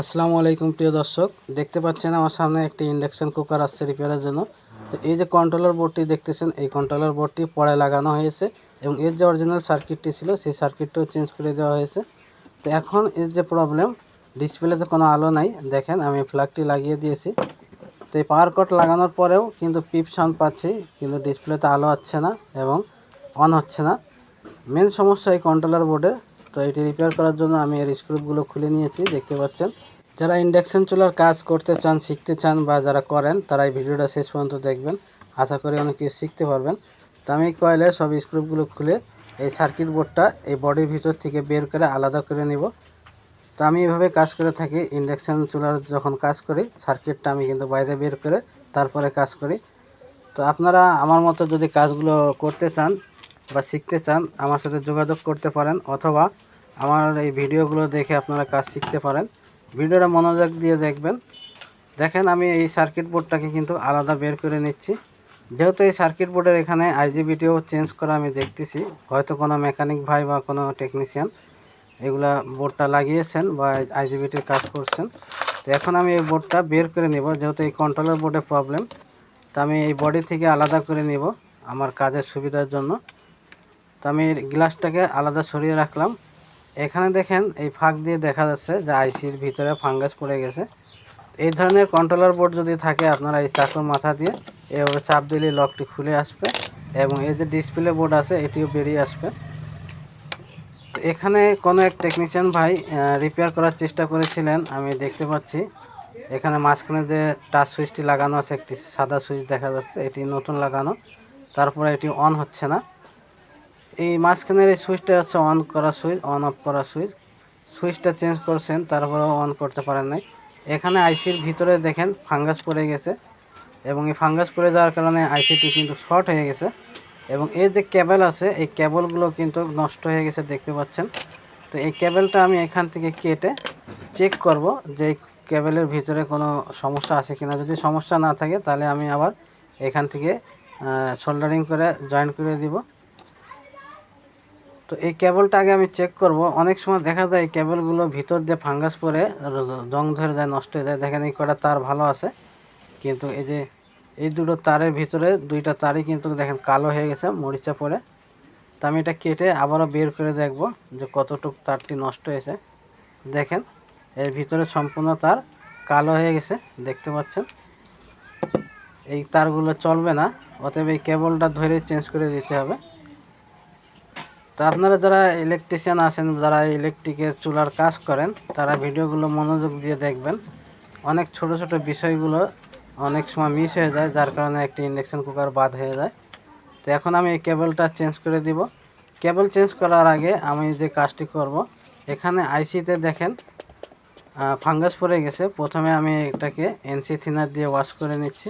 আসসালামু আলাইকুম প্রিয় দর্শক, দেখতে পাচ্ছেন আমার সামনে একটি ইন্ডাকশন কুকার আসছে রিপেয়ারের জন্য। তো এই যে কন্ট্রোলার বোর্ডটি দেখতেছেন, এই কন্ট্রোলার বোর্ডটি পরে লাগানো হয়েছে এবং এর যে অরিজিনাল সার্কিটটি ছিল, সেই সার্কিটটিও চেঞ্জ করে দেওয়া হয়েছে। তো এখন এর যে প্রবলেম ডিসপ্লেতে কোনো আলো নাই। দেখেন, আমি ফ্ল্যাগটি লাগিয়ে দিয়েছি। তো এই পাওয়ার কট লাগানোর পরেও কিন্তু পিপ সাউন্ড পাচ্ছি, কিন্তু ডিসপ্লেতে আলো হচ্ছে না এবং অন হচ্ছে না। মেন সমস্যা এই কন্ট্রোলার বোর্ডের তো এটি রিপেয়ার করার জন্য আমি এর স্ক্রুপগুলো খুলে নিয়েছি, দেখতে পাচ্ছেন। যারা ইন্ডাকশন চুলার কাজ করতে চান, শিখতে চান বা যারা করেন, তারা এই ভিডিওটা শেষ পর্যন্ত দেখবেন। আশা করি অনেক কিছু শিখতে পারবেন। তো আমি কয়েলের সব স্ক্রুপগুলো খুলে এই সার্কিট বোর্ডটা এই বডির ভিতর থেকে বের করে আলাদা করে নিব। তো আমি এভাবে কাজ করে থাকি ইন্ডাকশান চুলার যখন কাজ করি সার্কিটটা আমি কিন্তু বাইরে বের করে তারপরে কাজ করি। তো আপনারা আমার মতো যদি কাজগুলো করতে চান বা শিখতে চান, আমার সাথে যোগাযোগ করতে পারেন অথবা আমার এই ভিডিওগুলো দেখে আপনারা কাজ শিখতে পারেন। ভিডিওটা মনোযোগ দিয়ে দেখবেন। দেখেন, আমি এই সার্কিট বোর্ডটাকে কিন্তু আলাদা বের করে নিচ্ছি। যেহেতু এই সার্কিট বোর্ডের এখানে আইজিবিটিও চেঞ্জ করা আমি দেখতেছি, হয়তো কোনো মেকানিক ভাই বা কোনো টেকনিশিয়ান এগুলা বোর্ডটা লাগিয়েছেন বা আইজিবিটির কাজ করছেন। তো এখন আমি এই বোর্ডটা বের করে নিব, যেহেতু এই কন্ট্রোলার বোর্ডে প্রবলেম তো আমি এই বডি থেকে আলাদা করে নিব আমার কাজের সুবিধার জন্য। তো আমি গ্লাসটাকে আলাদা সরিয়ে রাখলাম। এখানে দেখেন, এই ফাঁক দিয়ে দেখা যাচ্ছে যে আইসির ভিতরে ফাঙ্গাস পড়ে গেছে। এই ধরনের কন্ট্রোলার বোর্ড যদি থাকে আপনারা এই চাকুর মাথা দিয়ে, এভাবে চাপ দিলে লকটি খুলে আসবে এবং এই যে ডিসপ্লে বোর্ড আছে, এটিও বেরিয়ে আসবে। এখানে কোনো এক টেকনিশিয়ান ভাই রিপেয়ার করার চেষ্টা করেছিলেন, আমি দেখতে পাচ্ছি। এখানে মাঝখানে যে টাচ সুইচটি লাগানো আছে, একটি সাদা সুইচ দেখা যাচ্ছে, এটি নতুন লাগানো। তারপরে এটি অন হচ্ছে না। এই মাঝখানের এই সুইচটা হচ্ছে অন করা সুইচ, অন অফ করা সুইচ। সুইচটা চেঞ্জ করছেন, তারপরেও অন করতে পারেন নাই। এখানে আইসির ভিতরে দেখেন ফাঙ্গাস পড়ে গেছে এবং এই ফাঙ্গাস পড়ে যাওয়ার কারণে আইসিটি কিন্তু শর্ট হয়ে গেছে এবং এই যে কেবল আছে, এই কেবলগুলো কিন্তু নষ্ট হয়ে গেছে, দেখতে পাচ্ছেন। তো এই কেবলটা আমি এখান থেকে কেটে চেক করব যে এই কেবলের ভিতরে কোনো সমস্যা আছে কিনা। যদি সমস্যা না থাকে, তাহলে আমি আবার এখান থেকে সোল্ডারিং করে জয়েন করে দিব। তো এই কেবলটা আগে আমি চেক করব। অনেক সময় দেখা যায় কেবলগুলো ভিতর দিয়ে ফাঙ্গাস পরে জং ধরে যায়, নষ্ট হয়ে যায়। দেখেন এই কটা তার ভালো আছে। কিন্তু এই যে এই দুটো তারের ভিতরে দুইটা তারই কিন্তু দেখেন কালো হয়ে গেছে, মরিচা পরে তো আমি এটা কেটে আবারও বের করে দেখব যে কতটুকু তারটি নষ্ট হয়েছে। দেখেন, এর ভিতরে সম্পূর্ণ তার কালো হয়ে গেছে, দেখতে পাচ্ছেন। এই তারগুলো চলবে না, অতএব এই কেবলটা ধরে চেঞ্জ করে দিতে হবে। তো আপনারা যারা ইলেকট্রিশিয়ান আছেন, যারা ইলেকট্রিকের চুলার কাজ করেন, তারা ভিডিওগুলো মনোযোগ দিয়ে দেখবেন। অনেক ছোট ছোট বিষয়গুলো অনেক সময় মিস হয়ে যায়, যার কারণে একটি ইন্ডাকশান কুকার বাদ হয়ে যায়। তো এখন আমি এই কেবলটা চেঞ্জ করে দিব। কেবল চেঞ্জ করার আগে আমি যে কাজটি করব, এখানে আইসিতে দেখেন ফাঙ্গাস পড়ে গেছে। প্রথমে আমি এটাকে এনসি থিনার দিয়ে ওয়াশ করে নিচ্ছি,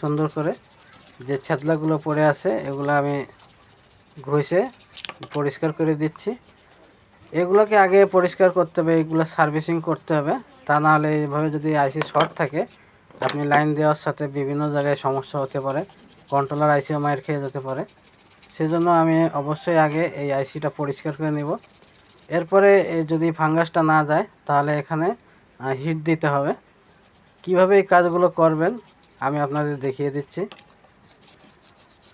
সুন্দর করে। যে ছেদলাগুলো পড়ে আছে, এগুলো আমি ঘষে পরিষ্কার করে দিচ্ছি। এগুলোকে আগে পরিষ্কার করতে হবে, এগুলো সার্ভিসিং করতে হবে। তা না হলে এইভাবে যদি আইসি শর্ট থাকে, আপনি লাইন দেওয়ার সাথে বিভিন্ন জায়গায় সমস্যা হতে পারে, কন্ট্রোলার আইসিও মায়ের খেয়ে যেতে পারে। সেজন্য আমি অবশ্যই আগে এই আইসিটা পরিষ্কার করে নিব। এরপরে যদি ফাঙ্গাসটা না যায়, তাহলে এখানে হিট দিতে হবে। কীভাবে এই কাজগুলো করবেন, আমি আপনাদের দেখিয়ে দিচ্ছি।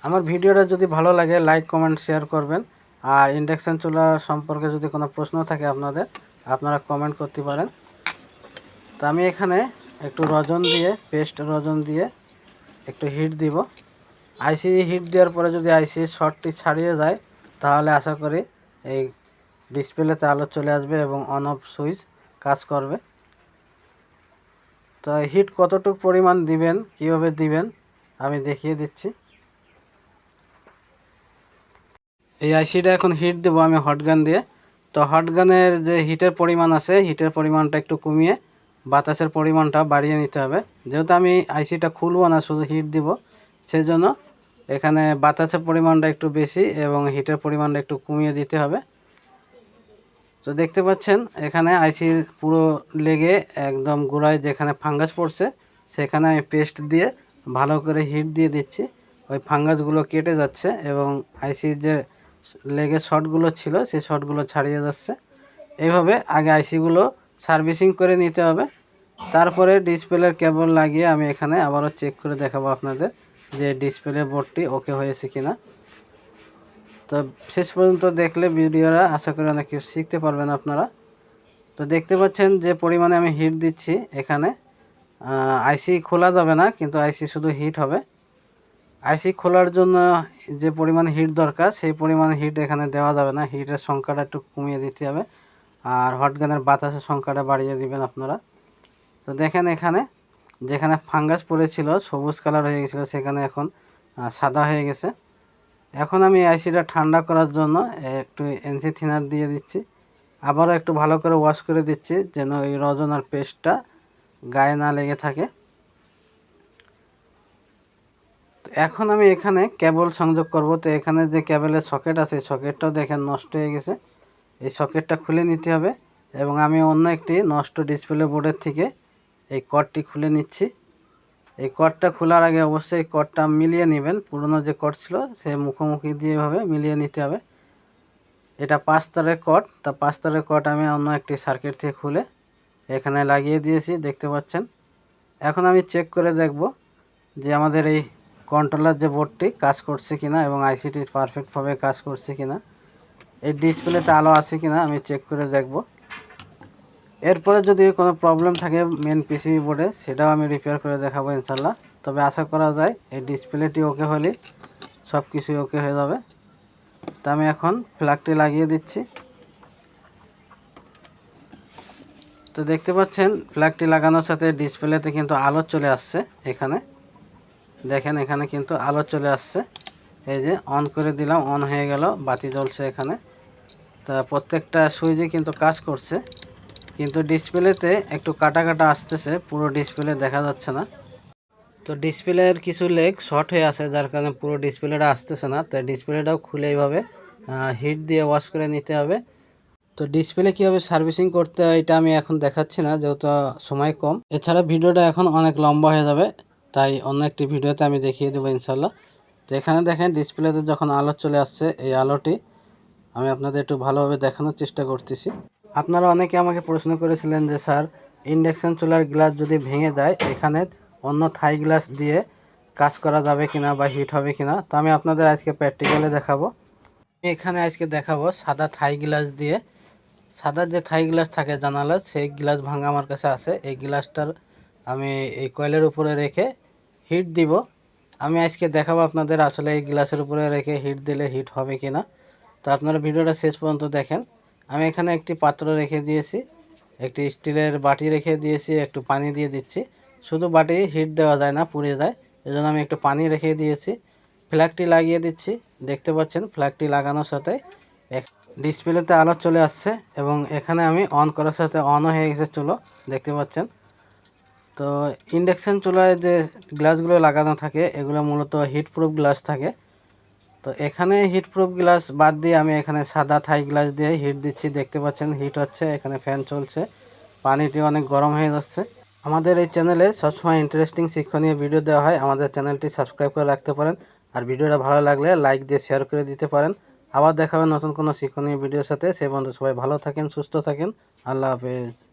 আমার ভিডিওটা যদি ভালো লাগে, লাইক, কমেন্ট, শেয়ার করবেন। আর ইন্ডাকশান চুলা সম্পর্কে যদি কোনো প্রশ্ন থাকে আপনাদের, আপনারা কমেন্ট করতে পারেন। তো আমি এখানে একটু রজন দিয়ে পেস্ট রজন দিয়ে একটু হিট দিব। আইসি হিট দেওয়ার পরে যদি আইসি শর্টটি ছাড়িয়ে যায়, তাহলে আশা করি এই ডিসপ্লেতে আলো চলে আসবে এবং অন অফ সুইচ কাজ করবে। তো হিট কতটুকু পরিমাণ দিবেন, কীভাবে দিবেন, আমি দেখিয়ে দিচ্ছি। এই আইসিটা এখন হিট দেবো আমি হটগান দিয়ে। তো হটগানের যে হিটের পরিমাণ আছে হিটের পরিমাণটা একটু কমিয়ে বাতাসের পরিমাণটা বাড়িয়ে নিতে হবে। যেহেতু আমি আইসিটা খুলবো না, শুধু হিট দিব সেই জন্য এখানে বাতাসের পরিমাণটা একটু বেশি এবং হিটের পরিমাণটা একটু কমিয়ে দিতে হবে। তো দেখতে পাচ্ছেন, এখানে আইসির পুরো লেগে একদম গোড়ায় যেখানে ফাঙ্গাস পড়ছে, সেখানে আমি পেস্ট দিয়ে ভালো করে হিট দিয়ে দিচ্ছি। ওই ফাঙ্গাসগুলো কেটে যাচ্ছে এবং আইসির যে লেগে শর্টগুলো ছিল সেই শর্টগুলো ছাড়িয়ে যাচ্ছে। এইভাবে আগে আইসিগুলো সার্ভিসিং করে নিতে হবে। তারপরে ডিসপ্লের কেবল লাগিয়ে আমি এখানে আবারও চেক করে দেখাবো আপনাদের যে ডিসপ্লে বোর্ডটি ওকে হয়েছে কিনা। তো শেষ পর্যন্ত দেখলে ভিডিওরা, আশা করি অনেক কিছু শিখতে পারবেন আপনারা। তো দেখতে পাচ্ছেন যে পরিমাণে আমি হিট দিচ্ছি এখানে। আইসি খোলা যাবে না, কিন্তু আইসি শুধু হিট হবে। আইসি খোলার জন্য যে পরিমাণ হিট দরকার, সেই পরিমাণ হিট এখানে দেওয়া যাবে না। হিটের সংখ্যাটা একটু কমিয়ে দিতে হবে। আর হটগানের বাতাসের সংখ্যাটা বাড়িয়ে দিবেন আপনারা। তো দেখেন এখানে, যেখানে ফাঙ্গাস পড়েছিল, সবুজ কালার হয়ে গেছিল, সেখানে এখন সাদা হয়ে গেছে। এখন আমি আইসিটা ঠান্ডা করার জন্য একটু এনসি থিনার দিয়ে দিচ্ছি। আবারও একটু ভালো করে ওয়াশ করে দিচ্ছি, যেন এই রজন আর পেস্টটা গায়ে না লেগে থাকে তো এখন আমি এখানে কেবল সংযোগ করব, তো এখানে যে কেবলের সকেট আছে সকেটটাও দেখেন নষ্ট হয়ে গেছে। এই সকেটটা খুলে নিতে হবে এবং আমি অন্য একটি নষ্ট ডিসপ্লে বোর্ডের থেকে এই কর্ডটি খুলে নিচ্ছি। এই কর্ডটা খোলার আগে অবশ্যই কর্ডটা মিলিয়ে নেবেন। পুরনো যে কর্ড ছিল, সে মুখোমুখি দিয়ে এভাবে মিলিয়ে নিতে হবে। এটা পাঁচ তারের কট তা পাঁচ তারের কট আমি অন্য একটি সার্কিট থেকে খুলে এখানে লাগিয়ে দিয়েছি, দেখতে পাচ্ছেন। এখন আমি চেক করে দেখব যে আমাদের এই কন্ট্রোলার যে বোর্ডটি কাজ করছে কিনা এবং আইসিটি পারফেক্টভাবে কাজ করছে কিনা, এই ডিসপ্লেতে আলো আছে কিনা আমি চেক করে দেখব। এরপরে যদি কোনো প্রবলেম থাকে মেন পিসিবি বোর্ডে সেটাও আমি রিপেয়ার করে দেখাবো ইনশাল্লাহ তবে আশা করা যায় এই ডিসপ্লেটি ওকে হলে সব কিছুই ওকে হয়ে যাবে। তা আমি এখন ফ্ল্যাগটি লাগিয়ে দিচ্ছি। তো দেখতে পাচ্ছেন ফ্ল্যাগটি লাগানোর সাথে ডিসপ্লেতে কিন্তু আলো চলে আসছে এখানে। দেখেন এখানে কিন্তু আলো চলে আসছে। এই যে অন করে দিলাম অন হয়ে গেল, বাতি জ্বলছে এখানে। তা প্রত্যেকটা সুইচে কিন্তু কাজ করছে। কিন্তু ডিসপ্লেতে একটু কাটা কাটা আসতেছে, পুরো ডিসপ্লে দেখা যাচ্ছে না। তো ডিসপ্লের কিছু লেগ শর্ট হয়ে আছে, যার কারণে পুরো ডিসপ্লেটা আসতেছে না। তো ডিসপ্লেটাও খুলে এইভাবে হিট দিয়ে ওয়াশ করে নিতে হবে। তো ডিসপ্লে কীভাবে সার্ভিসিং করতে হয়, এটা আমি এখন দেখাচ্ছি না, যেহেতু সময় কম। এছাড়া ভিডিওটা এখন অনেক লম্বা হয়ে যাবে। তাই অন্য একটি ভিডিওতে আমি দেখিয়ে দেবো ইনশাল্লাহ তো এখানে দেখেন, ডিসপ্লেতে যখন আলো চলে আসছে, এই আলোটি আমি আপনাদের একটু ভালোভাবে দেখানোর চেষ্টা করতেছি। আপনারা অনেকে আমাকে প্রশ্ন করেছিলেন যে, স্যার, ইন্ডাকশন চুলার গ্লাস যদি ভেঙে যায় এখানে অন্য থাই গ্লাস দিয়ে কাজ করা যাবে কিনা বা হিট হবে কিনা? তো আমি আপনাদের আজকে প্র্যাকটিক্যালে দেখাবো। আমি এখানে আজকে দেখাবো সাদা থাই গ্লাস দিয়ে, সাদা যে থাই গ্লাস থাকে জানালা সেই গ্লাস ভাঙা আমার কাছে আছে। এই গ্লাসটার আমি এই কয়েলের উপরে রেখে হিট দিব। আমি আজকে দেখাবো আপনাদের আসলে এই গ্লাসের উপরে রেখে হিট দিলে হিট হবে কিনা। তো আপনারা ভিডিওটা শেষ পর্যন্ত দেখেন। আমি এখানে একটি পাত্র রেখে দিয়েছি, একটি স্টিলের বাটি রেখে দিয়েছি, একটু পানি দিয়ে দিচ্ছি। শুধু বাটি হিট দেওয়া যায় না, পুড়ে যায়। এজন্য আমি একটু পানি রেখে দিয়েছি। ফ্ল্যাগটি লাগিয়ে দিচ্ছি। দেখতে পাচ্ছেন, ফ্ল্যাগটি লাগানোর সাথে এক ডিসপ্লেতে আলো চলে আসছে এবং এখানে আমি অন করার সাথে অনও হয়ে গেছে চুলো। দেখতে পাচ্ছেন তো ইন্ডাকশান চুলায় যে গ্লাসগুলো লাগানো থাকে, এগুলো মূলত হিট প্রুফ গ্লাস থাকে। তো এখানে হিট প্রুফ গ্লাস বাদ দিয়ে আমি এখানে সাদা থাই গ্লাস দিয়ে হিট দিচ্ছি। দেখতে পাচ্ছেন, হিট হচ্ছে, এখানে ফ্যান চলছে, পানিটি অনেক গরম হয়ে যাচ্ছে। আমাদের এই চ্যানেলে সবসময় ইন্টারেস্টিং শিক্ষণীয় ভিডিও দেওয়া হয়। আমাদের চ্যানেলটি সাবস্ক্রাইব করে রাখতে পারেন। আর ভিডিওটা ভালো লাগলে লাইক দিয়ে শেয়ার করে দিতে পারেন। আবার দেখাবেন নতুন কোনো শিক্ষণীয় ভিডিওর সাথে। সে বন্ধু সবাই ভালো থাকেন, সুস্থ থাকেন। আল্লাহ হাফেজ।